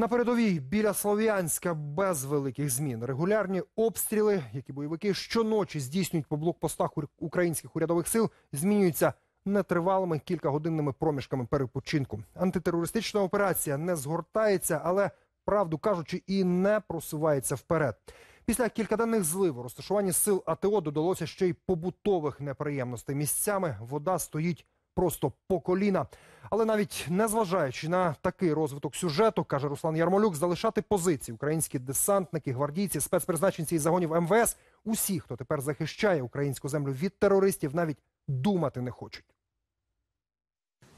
На передовій біля Слов'янська без великих змін. Регулярні обстріли, які бойовики щоночі здійснюють по блокпостах українських урядових сил, змінюються нетривалими кількагодинними проміжками перепочинку. Антитерористична операція не згортається, але правду кажучи, і не просувається вперед. Після кількаденних злив у розташуванні сил АТО додалося ще й побутових неприємностей. Місцями вода стоїть просто по коліна. Але навіть незважаючи на такий розвиток сюжету, каже Руслан Ярмолюк, залишати позиції українські десантники, гвардійці, спецпризначенці із загонів МВС, усі, хто тепер захищає українську землю від терористів, навіть думати не хочуть.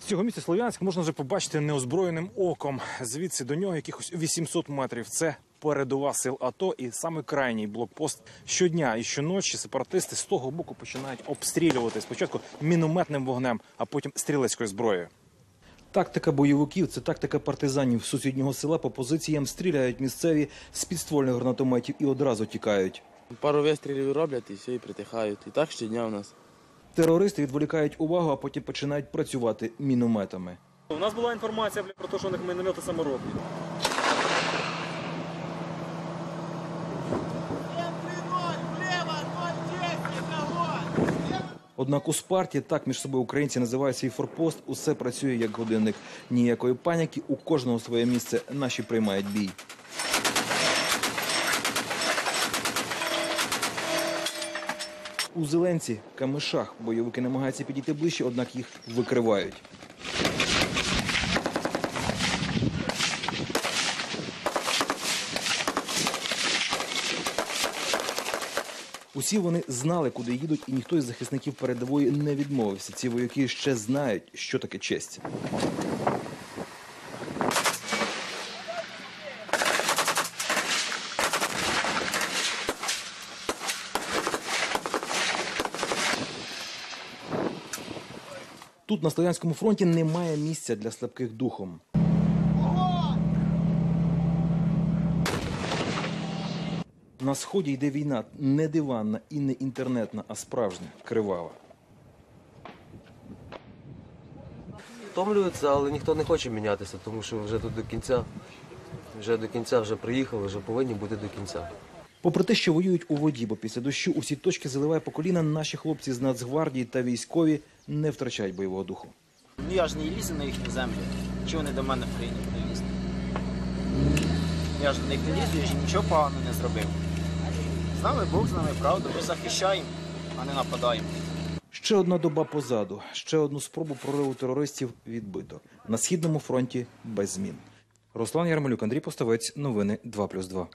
З цього місця Слов'янськ можна вже побачити неозброєним оком. Звідси до нього якихось 800 метрів. Це передова сил АТО і саме крайній блокпост. Щодня і щоночі сепаратисти з того боку починають обстрілювати спочатку мінометним вогнем, а потім стрілецькою зброєю. Тактика бойовиків це тактика партизанів сусіднього села. По позиціям стріляють місцеві з підствольних гранатометів і одразу тікають. Пару вистрілів роблять і все, і притихають. І так щодня у нас. Терористи відволікають увагу, а потім починають працювати мінометами. У нас була інформація про те, що у них міномети саморобні. Однак у Спарті, так між собою українці називають свій форпост, усе працює як годинник. Ніякої паніки, у кожного своє місце. Наші приймають бій. У Зеленці, Камишах, бойовики намагаються підійти ближче, однак їх викривають. Усі вони знали, куди їдуть, і ніхто із захисників передової не відмовився. Ці вояки ще знають, що таке честь. Тут на Слов'янському фронті немає місця для слабких духом. На сході йде війна не диванна і не інтернетна, а справжня, кривава. Втомлюються, але ніхто не хоче мінятися, тому що вже тут до кінця. Вже до кінця вже приїхали, вже повинні бути до кінця. Попри те, що воюють у воді, бо після дощу усі точки заливає по коліна, наші хлопці з Нацгвардії та військові не втрачають бойового духу. Ну я ж не лізу на їхню землю. Чи вони до мене в країні будуть лізти? Я ж до них не лізу, я ж нічого поганого не зробив. З нами Бог, з нами правда. Ми захищаємо, а не нападаємо. Ще одна доба позаду, ще одну спробу прориву терористів відбито. На східному фронті без змін. Руслан Ярмолюк, Андрій Поставець, новини 2+,2.